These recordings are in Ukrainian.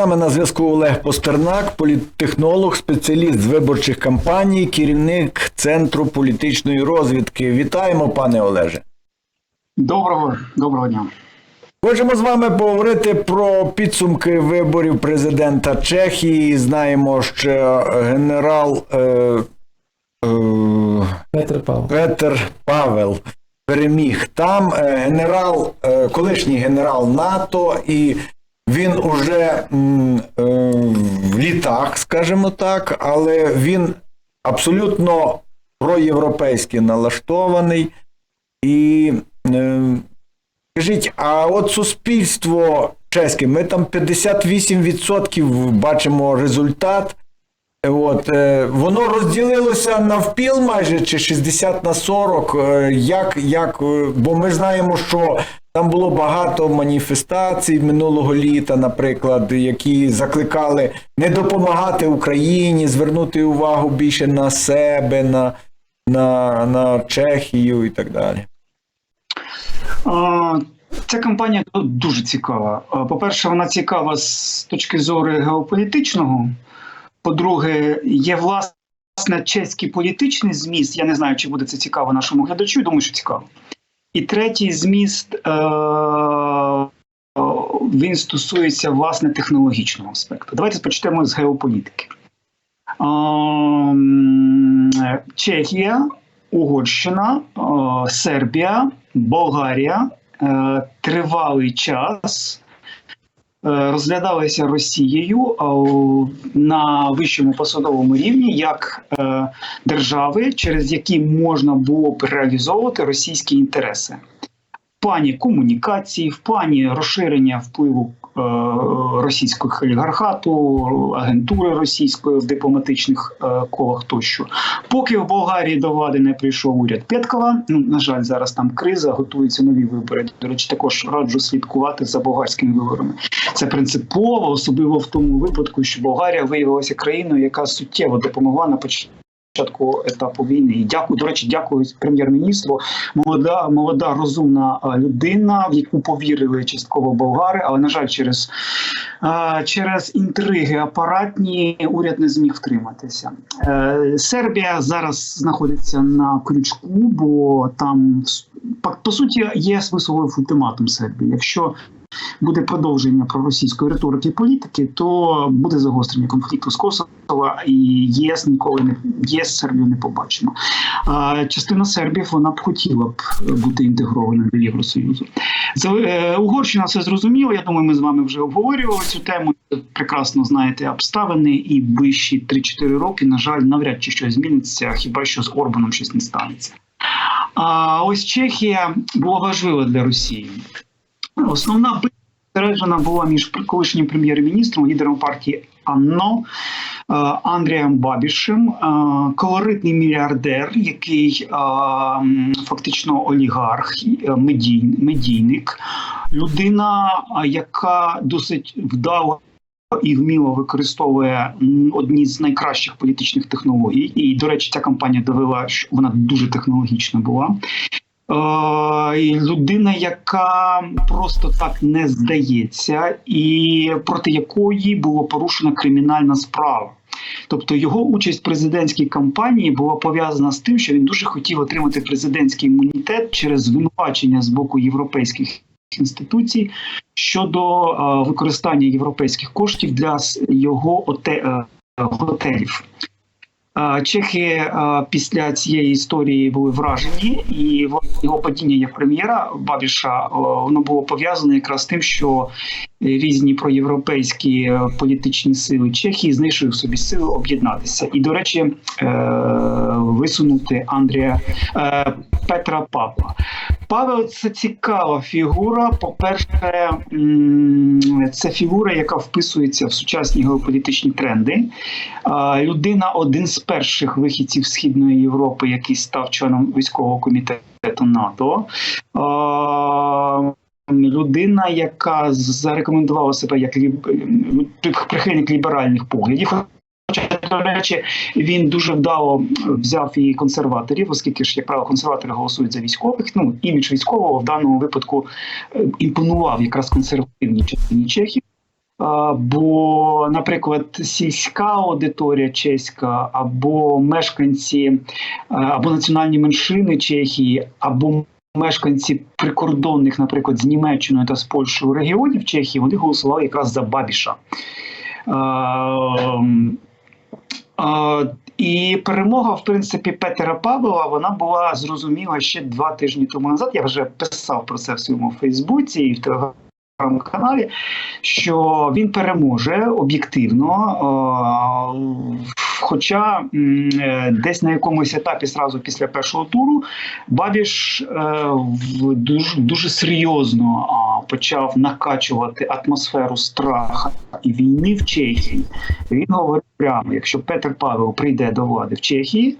нами на зв'язку Олег Постернак, політтехнолог, спеціаліст з виборчих кампаній, керівник Центру політичної розвідки. Вітаємо, пане Олеже. Доброго, доброго дня. Хочемо з вами поговорити про підсумки виборів президента Чехії. Знаємо, що генерал е, е, Петр Павло. Петер Павел переміг там. Е, Генерал, е, колишній генерал НАТО, і він уже е, в літах, скажімо так, але він абсолютно проєвропейськи налаштований. І е, скажіть, а от суспільство чеське, ми там 58% бачимо результат. От, е, воно розділилося навпіл майже чи 60 на 40. е, Як, як, е, бо ми знаємо, що там було багато маніфестацій минулого літа, наприклад, які закликали не допомагати Україні, звернути увагу більше на себе, на, на, на Чехію і так далі. Ця кампанія дуже цікава. По-перше, вона цікава з точки зору геополітичного. По-друге, є власне чеський політичний зміст. Я не знаю, чи буде це цікаво нашому глядачу. Думаю, що цікаво. І третій зміст е- він стосується власне технологічного аспекту. Давайте почнемо з геополітики. Ем, Чехія, Угорщина, е, Сербія, Болгарія е, тривалий час е, розглядалися Росією е, на вищому посадовому рівні як е, держави, через які можна було б реалізовувати російські інтереси. Плані комунікації, в плані розширення впливу е, російського олігархату, агентури російської в дипломатичних е, колах тощо. Поки в Болгарії до влади не прийшов уряд Петкова, ну на жаль, зараз там криза, готуються нові вибори. До речі, також раджу слідкувати за болгарськими виборами. Це принципово, особливо в тому випадку, що Болгарія виявилася країною, яка суттєво допомогла на початку етапу війни. І дякую, до речі, дякую прем'єр-міністру. Молода, молода розумна людина, в яку повірили частково болгари, але на жаль, через, через інтриги апаратні уряд не зміг втриматися. Е, Сербія зараз знаходиться на крючку, бо там по, суті є висловив ультиматум Сербії. Якщо буде продовження проросійської риторики і політики, то буде загострення конфлікту з Косово, і ЄС ніколи не ЄС Сербію не побачимо. А частина сербів вона б хотіла б бути інтегрованою до Євросоюзу. Е, Угорщина все зрозуміло. Я думаю, ми з вами вже обговорювали цю тему. Прекрасно знаєте обставини, і ближчі 3-4 роки, на жаль, навряд чи щось зміниться, хіба що з Орбаном щось не станеться. А ось Чехія була важлива для Росії. Основна битва була між колишнім прем'єр-міністром, лідером партії Анно е, Андрієм Бабішем, е, колоритний мільярдер, який е, фактично олігарх, медій, медійник, людина, яка досить вдало. І вміло використовує одні з найкращих політичних технологій. І, до речі, ця кампанія довела, що вона дуже технологічна була. Е, людина, яка просто так не здається, і проти якої було порушена кримінальна справа. Тобто його участь в президентській кампанії була пов'язана з тим, що він дуже хотів отримати президентський імунітет через звинувачення з боку європейських інституцій щодо е, використання європейських коштів для його оте, е, готелів. Чехи після цієї історії були вражені, і його падіння як прем'єра Бабіша воно було пов'язане якраз тим, що різні проєвропейські політичні сили Чехії знайшли в собі сили об'єднатися. І, до речі, е, висунути Андрія е, Петра Павла. Павел це цікава фігура. По-перше, це фігура, яка вписується в сучасні геополітичні тренди. Людина один з перших вихідців Східної Європи, який став членом військового комітету НАТО. Людина, яка зарекомендувала себе як прихильник ліберальних поглядів. До речі, він дуже вдало взяв і консерваторів, оскільки ж, як правило, консерватори голосують за військових. Ну, імідж військового в даному випадку е, імпонував якраз консервативній частині Чехії. Бо, наприклад, сільська аудиторія чеська, або мешканці, або національні меншини Чехії, або мешканці прикордонних, наприклад, з Німеччиною та з Польщею регіонів Чехії, вони голосували якраз за Бабіша. І перемога, в принципі, Петера Павлова, вона була зрозуміла ще два тижні тому назад. Я вже писав про це в своєму Фейсбуці і в телеграм-каналі, що він переможе об'єктивно. Хоча е, десь на якомусь етапі, зразу після першого туру, Бабіш е, дуже, дуже серйозно почав накачувати атмосферу страха і війни в Чехії. Він говорив прямо: якщо Петр Павел прийде до влади в Чехії,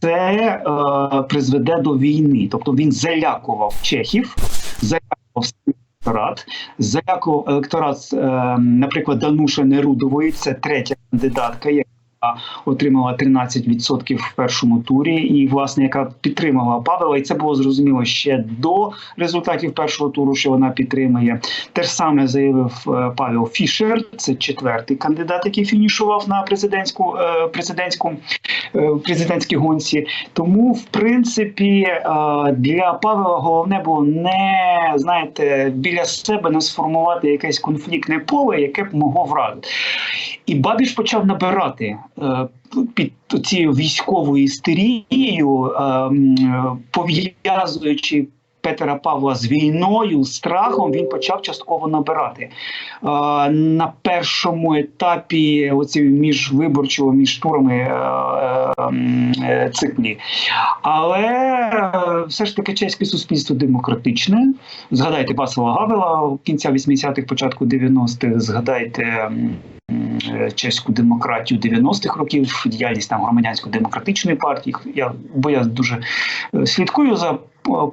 це е, призведе до війни. Тобто він залякував чехів, залякував електорат, залякував електорат, е, наприклад, Дануша Нерудової, це третя кандидатка, отримала 13% в першому турі, і власне яка підтримала Павела, і це було зрозуміло ще до результатів першого туру, що вона підтримує. Те ж саме заявив е, Павел Фішер, це четвертий кандидат, який фінішував на президентську е, президентську е, президентській гонці. Тому, в принципі, для Павела головне було не знаєте біля себе не сформувати якесь конфліктне поле, яке б могло вразити. І Бабіш почав набирати е, під цією військовою істерією, е, пов'язуючи. Петера Павла з війною, страхом він почав частково набирати. Е, на першому етапі оці міжвиборчого, між турами циклі. Але все ж таки чеське суспільство демократичне. Згадайте Васила Гавела кінця 80-х, початку 90-х, згадайте. Чеську демократію 90-х років, діяльність там громадянсько-демократичної партії. Я бо я дуже е, слідкую за е,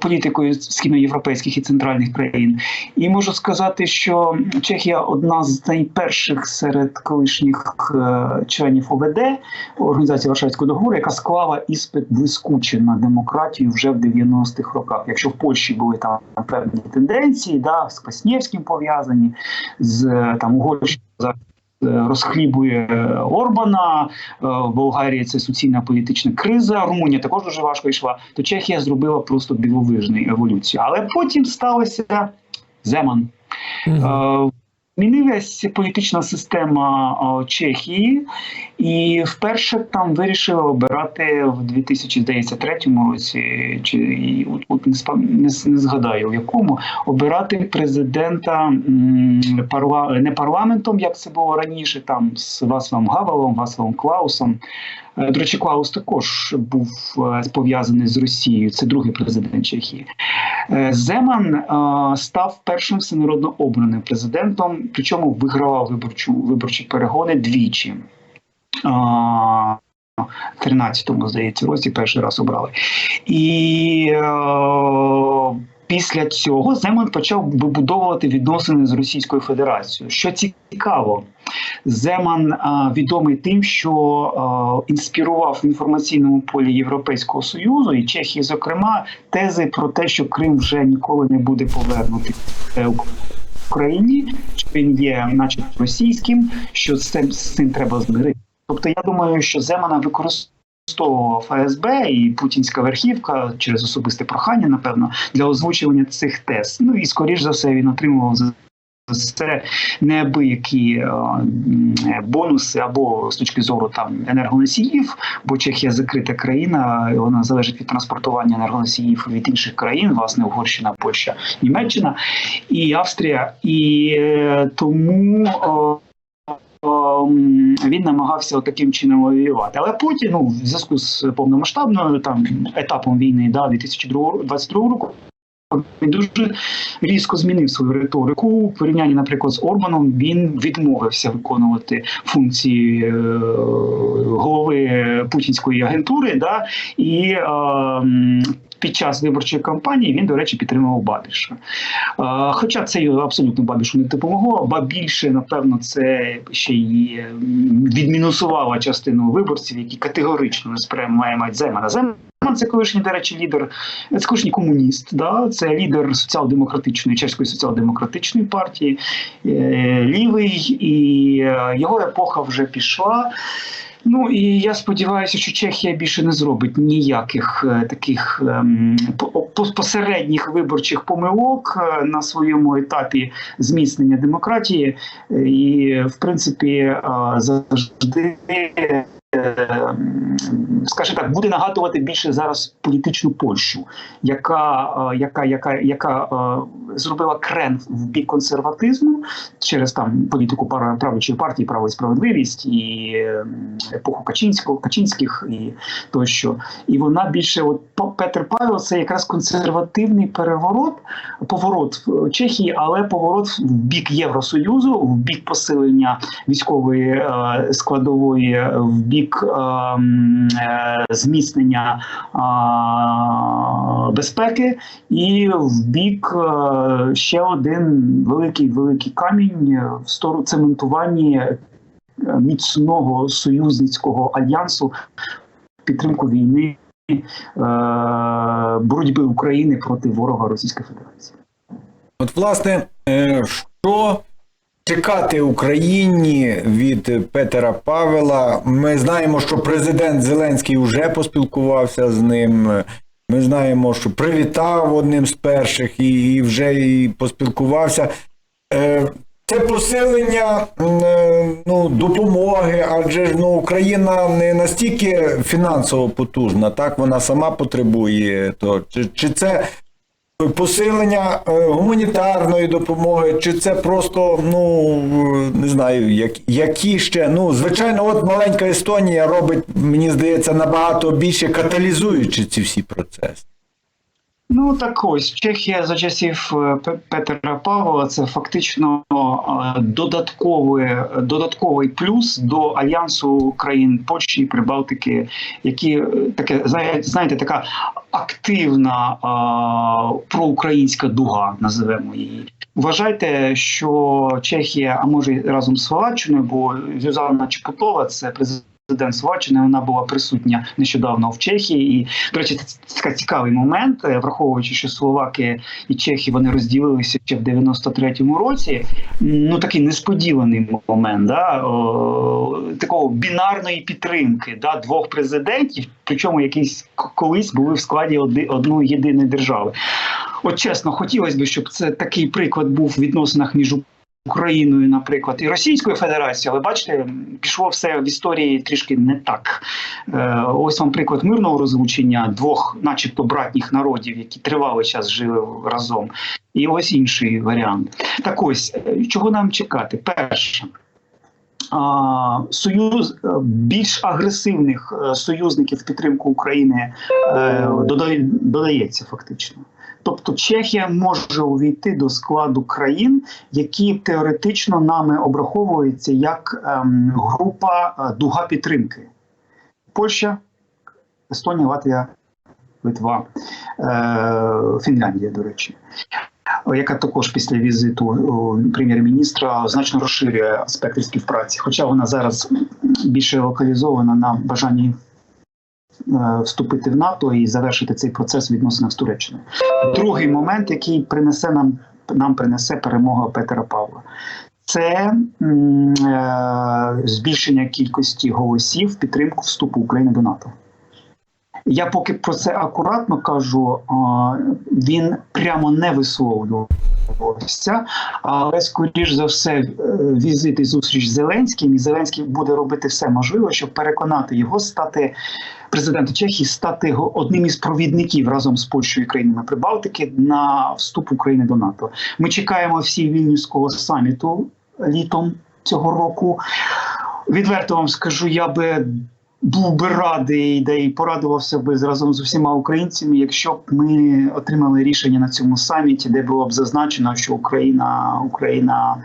політикою східноєвропейських і центральних країн, і можу сказати, що Чехія одна з найперших серед колишніх е, членів ОВД організації Варшавського договору, яка склала іспит блискуче на демократію вже в 90-х роках. Якщо в Польщі були там певні тенденції, да, з Кваснєвським пов'язані, з там Угорщиною розхлібує е, Орбана, е, в Болгарії це суцільна політична криза. Румунія також дуже важко йшла. То Чехія зробила просто дивовижну еволюцію. Але потім сталося Земан. Е, Змінилася політична система Чехії, і вперше там вирішили обирати в 2003 році, чи от, не, згадаю в якому обирати президента парла, не парламентом, як це було раніше, там з Васлом Гавелом, Васлом Клаусом. Е, До речі, Клаус також був е, пов'язаний з Росією. Це другий президент Чехії. Е, Земан став першим всенародно обраним президентом, причому вигравав виборчу виборчі перегони двічі. А, в 13-му, здається, році перший раз обрали. І після цього Земан почав вибудовувати відносини з Російською Федерацією. Що цікаво, Земан а, відомий тим, що а, інспірував в інформаційному полі Європейського союзу і Чехії, зокрема, тези про те, що Крим вже ніколи не буде повернутий е, Україні, що він є, начебто, російським, що з цим, з цим треба змирити. Тобто, я думаю, що Земана використовував ФСБ і путінська верхівка через особисте прохання, напевно, для озвучування цих тез. Ну і скоріш за все він отримував це неабиякі е, бонуси або з точки зору там енергоносіїв, бо Чехія закрита країна, і вона залежить від транспортування енергоносіїв від інших країн, власне, Угорщина, Польща, Німеччина і Австрія. І е, тому. О, о, м, він намагався таким чином воювати. Але потім, ну, в зв'язку з повномасштабною там етапом війни да, 2022 року, він дуже різко змінив свою риторику. У порівнянні, наприклад, з Орбаном він відмовився виконувати функції е, голови путінської агентури. Да, і е, під час виборчої кампанії він, до речі, підтримував Бабіша. Е, хоча це абсолютно Бабішу не допомогло, ба більше, напевно, це ще й відмінусувало частину виборців, які категорично не сприймають Земана. Земан це колишній, до речі, лідер, це колишній комуніст, да? це лідер соціал-демократичної, чеської соціал-демократичної партії, е, лівий, і е, його епоха вже пішла. Ну і я сподіваюся, що Чехія більше не зробить ніяких е, таких ем, по- по- посередніх виборчих помилок е, на своєму етапі зміцнення демократії, Е, і в принципі завжди. Е, м, Скажімо так, буде нагадувати більше зараз політичну Польщу, яка, е, яка, яка, яка е, зробила крен в бік консерватизму через там політику правлячої партії право і справедливість і ем, епоху Качинського, Качинських і тощо. І вона більше, от П- Петр Павел, це якраз консервативний переворот, поворот в Чехії, але поворот в бік Євросоюзу, в бік посилення військової е, складової, в бік ем, е, зміцнення безпеки, і в бік е, ще один великий великий камінь в сторону цементування е, міцного союзницького альянсу підтримку війни боротьби України проти ворога Російської Федерації. От, власне, що чекати Україні від Петера Павела? Ми знаємо, що президент Зеленський вже поспілкувався з ним. Ми знаємо, що привітав одним з перших і, і вже і поспілкувався. Е, Це посилення е, ну, допомоги, адже ну, Україна не настільки фінансово потужна, так вона сама потребує. То, чи, чи це посилення е, гуманітарної допомоги, чи це просто, ну не знаю, як, які ще. Ну, звичайно, от маленька Естонія робить, мені здається, набагато більше каталізуючи ці всі процеси. Ну так ось Чехія за часів е, Петра Павла це фактично е, додатковий, додатковий плюс до альянсу країн Польщі і Прибалтики, які е, таке знає- знаєте, така активна е, проукраїнська дуга, називемо її. Вважайте, що Чехія, а може разом з Словаччиною, бо Зюзанна Чепутова, це президент. Президент Словаччини, вона була присутня нещодавно в Чехії, і до речі, це цікавий момент, е, враховуючи, що словаки і чехи вони розділилися ще в 93-му році. Ну такий несподіваний момент, да, о, такого бінарної підтримки да, двох президентів, причому якісь колись були в складі оди- одної єдиної держави. От чесно, хотілося б, щоб це такий приклад був в відносинах між Україною, наприклад, і Російською Федерацією, але бачите, пішло все в історії трішки не так. Е, ось вам приклад мирного розлучення двох, начебто, братніх народів, які тривалий час жили разом. І ось інший варіант. Так ось, е, чого нам чекати? Перше. Союз е, більш агресивних союзників підтримку України додається фактично. Тобто Чехія може увійти до складу країн, які теоретично нами обраховуються як ем, група е, дуга підтримки: Польща, Естонія, Латвія, Литва, е, Фінляндія, до речі. Яка також після візиту прем'єр-міністра значно розширює аспекти співпраці, хоча вона зараз більше локалізована на бажанні е, вступити в НАТО і завершити цей процес в з Туреччиною. Другий момент, який принесе нам, нам принесе перемога Петра Павла, це е, збільшення кількості голосів в підтримку вступу України до НАТО. Я поки про це акуратно кажу, а, він прямо не висловлювався, але скоріш за все, е, візит і зустріч з Зеленським, і Зеленський буде робити все можливе, щоб переконати його стати президента Чехії, стати одним із провідників разом з Польщею і країнами Прибалтики на вступ України до НАТО. Ми чекаємо всі вільнюського саміту літом цього року. Відверто вам скажу, я би був би радий, де і порадувався би разом з усіма українцями, якщо б ми отримали рішення на цьому саміті, де було б зазначено, що Україна Україна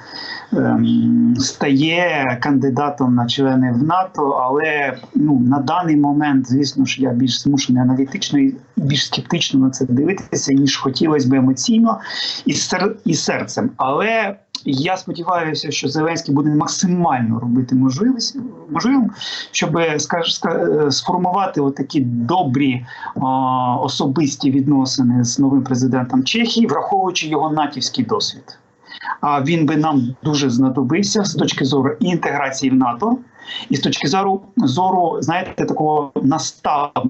ем, стає кандидатом на члени в НАТО. Але ну на даний момент, звісно ж, я більш змушений аналітично і більш скептично на це дивитися, ніж хотілося б емоційно і сер і серцем. Але я сподіваюся, що Зеленський буде максимально робити можливість можливим, щоб скаж, ска- е, сформувати такі добрі а, особисті відносини з новим президентом Чехії, враховуючи його натівський досвід. А він би нам дуже знадобився з точки зору інтеграції в НАТО, і з точки зору зору, знаєте, такого наставничества,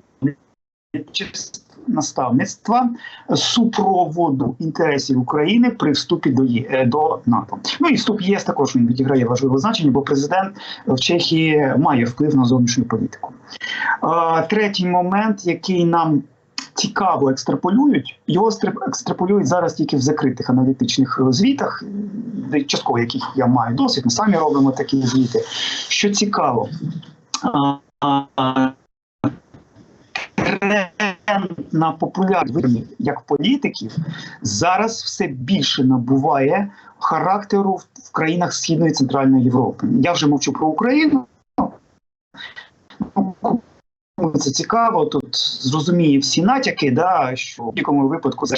наставництва супроводу інтересів України при вступі до Є- е, до НАТО. Ну і вступ ЄС також він відіграє важливе значення, бо президент в Чехії має вплив на зовнішню політику. Третій момент, який нам цікаво екстраполюють, його екстраполюють зараз тільки в закритих аналітичних звітах, частково яких я маю досвід. Ми самі робимо такі звіти. Що цікаво, а, а, на популярність як політиків зараз все більше набуває характеру в країнах Східної і Центральної Європи. Я вже мовчу про Україну. Ну, Це цікаво, тут зрозуміє всі натяки, да, що в будь-якому випадку за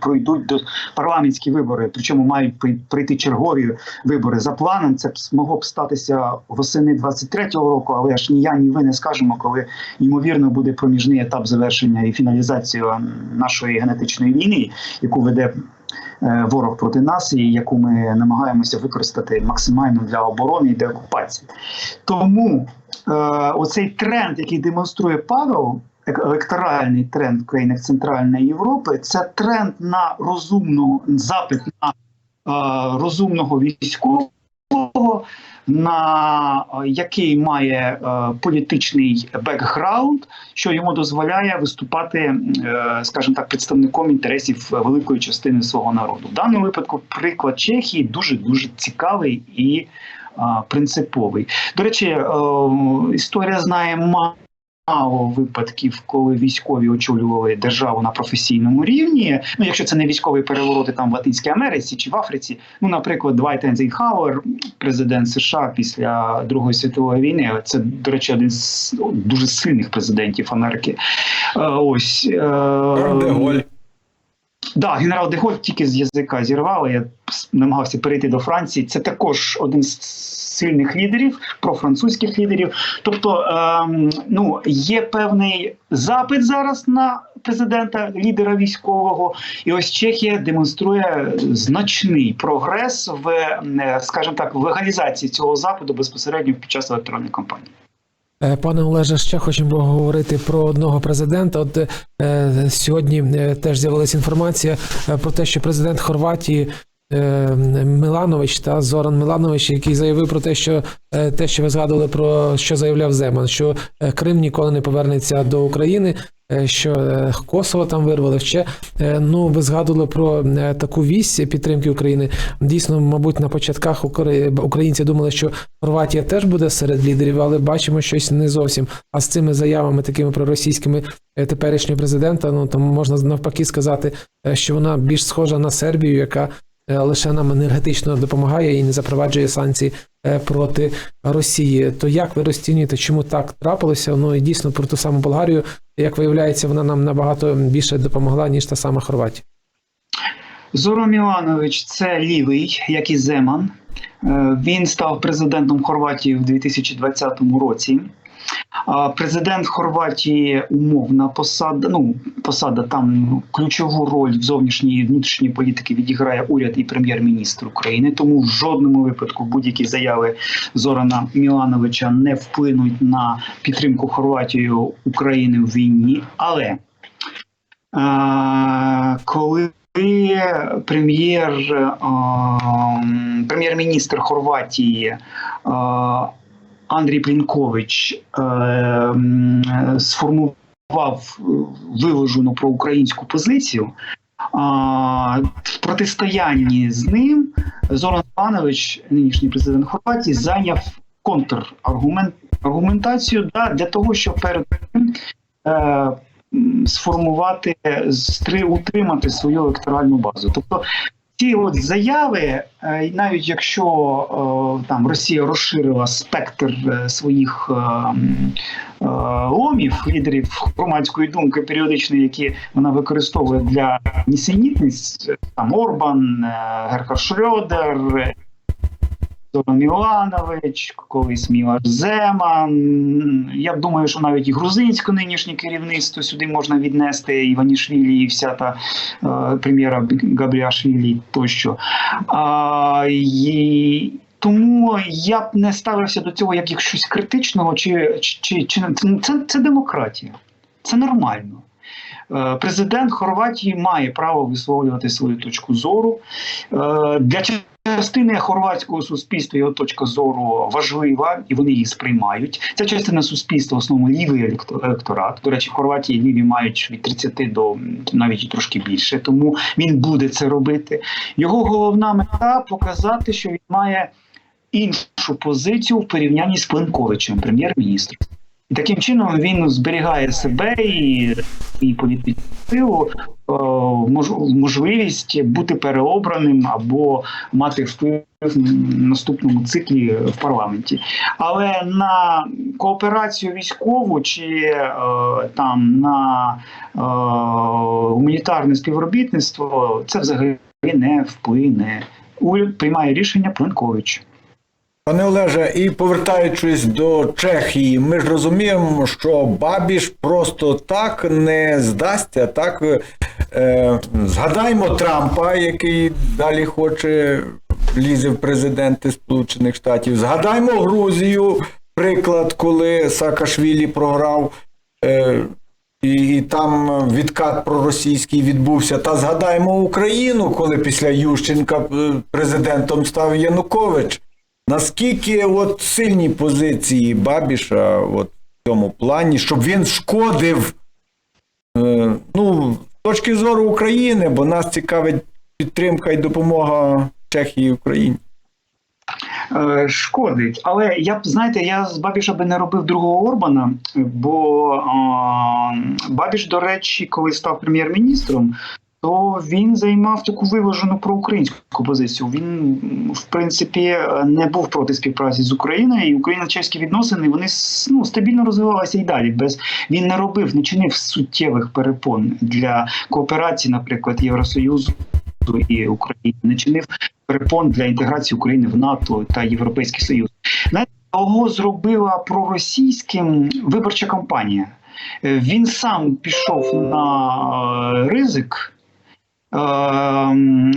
пройдуть до парламентські вибори, причому мають при- прийти чергові вибори за планом. Це б могло б статися восени 23-го року, але ж ні я, ні ви не скажемо, коли ймовірно буде проміжний етап завершення і фіналізація нашої генетичної війни, яку веде ворог проти нас, і яку ми намагаємося використати максимально для оборони і деокупації. Тому е, оцей тренд, який демонструє Павел, ек- електоральний тренд в країнах Центральної Європи, це тренд на розумну запит на е, розумного військового, на е, який має е, політичний бекграунд, що йому дозволяє виступати, е, скажімо так, представником інтересів великої частини свого народу. В даному випадку приклад Чехії дуже дуже цікавий і а, принциповий. До речі, е, історія знає мало. Випадків, коли військові очолювали державу на професійному рівні. Ну, якщо це не військові перевороти там в Латинській Америці чи в Африці, ну, наприклад, Двайт Ейнзенхауер, президент США після Другої світової війни, це, до речі, один з ну, дуже сильних президентів Америки. Е, Ось е, Деголь. Да, генерал Деголь тільки з язика зірвали. Я намагався перейти до Франції. Це також один з сильних лідерів, профранцузьких лідерів. Тобто, ем, ну є певний запит зараз на президента, лідера військового, і ось Чехія демонструє значний прогрес в, е, скажімо так, в легалізації цього запиту безпосередньо під час електронної кампанії. Е, Пане Олеже, ще хочемо поговорити про одного президента. От е, сьогодні е, теж з'явилася інформація про те, що президент Хорватії Миланович та Зоран Миланович, який заявив про те, що е, те, що ви згадували про що заявляв Земан, що е, Крим ніколи не повернеться до України. е, Що е, Косово там вирвали ще. Е, Ну, ви згадували про е, таку вісь підтримки України. Дійсно, мабуть, на початках українці думали, що Хорватія теж буде серед лідерів, але бачимо щось не зовсім. А з цими заявами, такими проросійськими е, теперішнього президента, ну там можна навпаки сказати, е, що вона більш схожа на Сербію, яка е, лише нам енергетично допомагає і не запроваджує санкції е, проти Росії. То як ви розцінюєте, чому так трапилося? Ну і дійсно про ту саму Болгарію, як виявляється, вона нам набагато більше допомогла, ніж та сама Хорватія. Зоро Міланович це лівий, як і Земан. Е, Він став президентом Хорватії в 2020 році. Президент Хорватії умовна посада. Ну посада там ключову роль в зовнішній і внутрішній політики відіграє уряд і прем'єр-міністр України. Тому в жодному випадку будь-які заяви Зорана Мілановича не вплинуть на підтримку Хорватією України в війні. Але а, коли прем'єр ем, прем'єр-міністр Хорватії а, Андрій Плінкович ем, сформував е, виважену проукраїнську позицію. А, в протистоянні з ним Зоран Іванович, нинішній президент Хорватії, зайняв контраргумент аргументацію да, для того, щоб перед тим е, сформувати, стри, утримати свою електоральну базу. Тобто ці от заяви, е, навіть якщо е, там Росія розширила спектр е, своїх ломів, лідерів громадської думки періодично, які вона використовує для нісенітниць, там Орбан, Герхард Шрёдер, Зоран Міланович, колись Мілаш Земан. Я думаю, що навіть і грузинське нинішнє керівництво сюди можна віднести Іванішвілі і вся та е, прем'єра Габріашвілі тощо. А, і, тому я б не ставився до цього як щось критичного, чи, чи, чи це, це демократія. Це нормально. Е, Президент Хорватії має право висловлювати свою точку зору. Е, Для частини хорватського суспільства його точка зору важлива, і вони її сприймають. Ця частина суспільства в основному лівий електорат. До речі, в Хорватії ліві мають від 30 до навіть трошки більше. Тому він буде це робити. Його головна мета показати, що він має іншу позицію в порівнянні з Пленковичем, прем'єр-міністром. І таким чином він зберігає себе і, і політичну силу, е, мож- можливість бути переобраним або мати вплив в наступному циклі в парламенті. Але на кооперацію військову чи е, там на е, гуманітарне співробітництво це взагалі не вплине. Уряд приймає рішення Пленкович. Пане Олеже, і повертаючись до Чехії, ми ж розуміємо, що Бабіш просто так не здасться. Так е, згадаймо Трампа, який далі хоче лізе в президенти Сполучених Штатів. Згадаймо Грузію, приклад, коли Саакашвілі програв. Е, і, і там відкат проросійський відбувся. Та згадаємо Україну, коли після Ющенка е, президентом став Янукович. Наскільки от сильні позиції Бабіша от в цьому плані, щоб він шкодив е, ну, з точки зору України, бо нас цікавить підтримка і допомога Чехії і Україні. Е, Шкодить, але я б знаєте, я з Бабіша би не робив другого Орбана, бо е, Бабіш, до речі, коли став прем'єр-міністром, то він займав таку виважену проукраїнську позицію. Він, в принципі, не був проти співпраці з Україною, і україно-чеські відносини вони ну, стабільно розвивалися і далі. Без він не робив, не чинив суттєвих перепон для кооперації, наприклад, Євросоюзу і України, не чинив перепон для інтеграції України в НАТО та Європейський Союз. Його зробила проросійським виборча кампанія. Е, Він сам пішов на е, ризик. Ем,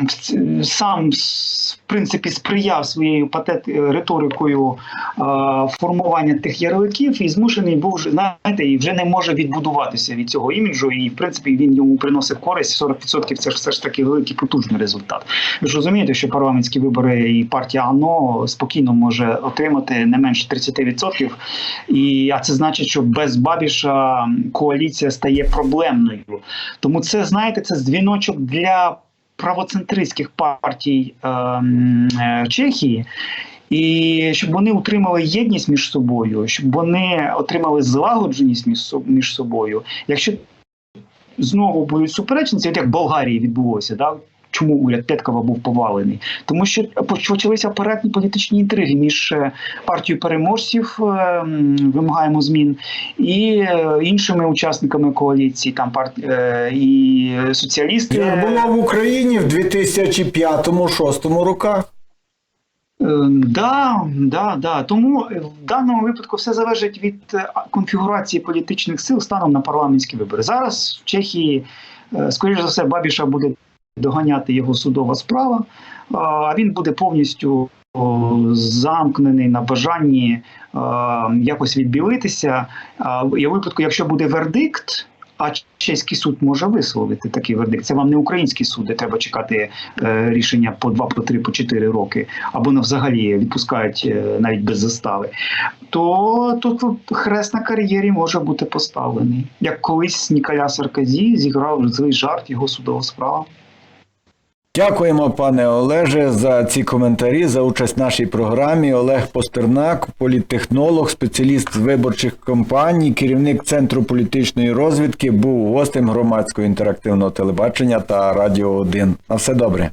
Сам в принципі сприяв своєю патет риторикою е, формування тих ярликів і змушений був знаєте, і вже не може відбудуватися від цього іміджу. І в принципі він йому приносив користь. 40% це ж все ж таки великий потужний результат. Ви ж розумієте, що парламентські вибори і партія АНО спокійно може отримати не менше 30%. І а це значить, що без Бабіша коаліція стає проблемною. Тому це знаєте, це дзвіночок для правоцентристських партій ем, е, Чехії. І щоб вони утримали єдність між собою, щоб вони отримали злагодженість між собою. Якщо знову будуть суперечниці, от як в Болгарії відбулося, да? Чому уряд Петкова був повалений? Тому що почалися апаратні політичні інтриги між е, партією переможців, е, вимагаємо змін, і е, іншими учасниками коаліції, там парт... е, і соціалісти. Як було в Україні в 2005-2006 роках. Е, Да, да, да. Тому е, в даному випадку все залежить від е, конфігурації політичних сил станом на парламентські вибори. Зараз в Чехії, е, скоріш за все, Бабіша буде доганяти його судова справа, а він буде повністю замкнений на бажанні е, якось відбілитися. І у випадку, якщо буде вердикт. А чеський суд може висловити такий вердикт. Це вам не український суд, де треба чекати е, рішення по 2, по 3, по 4 роки, або на взагалі відпускають е, навіть без застави. То тут хрест на кар'єрі може бути поставлений. Як колись Ніколя Саркозі зіграв злий жарт його судова справа. Дякуємо, пане Олеже, за ці коментарі, за участь в нашій програмі. Олег Постернак, політтехнолог, спеціаліст з виборчих компаній, керівник Центру політичної розвідки, був гостем громадського інтерактивного телебачення та Радіо 1. На все добре.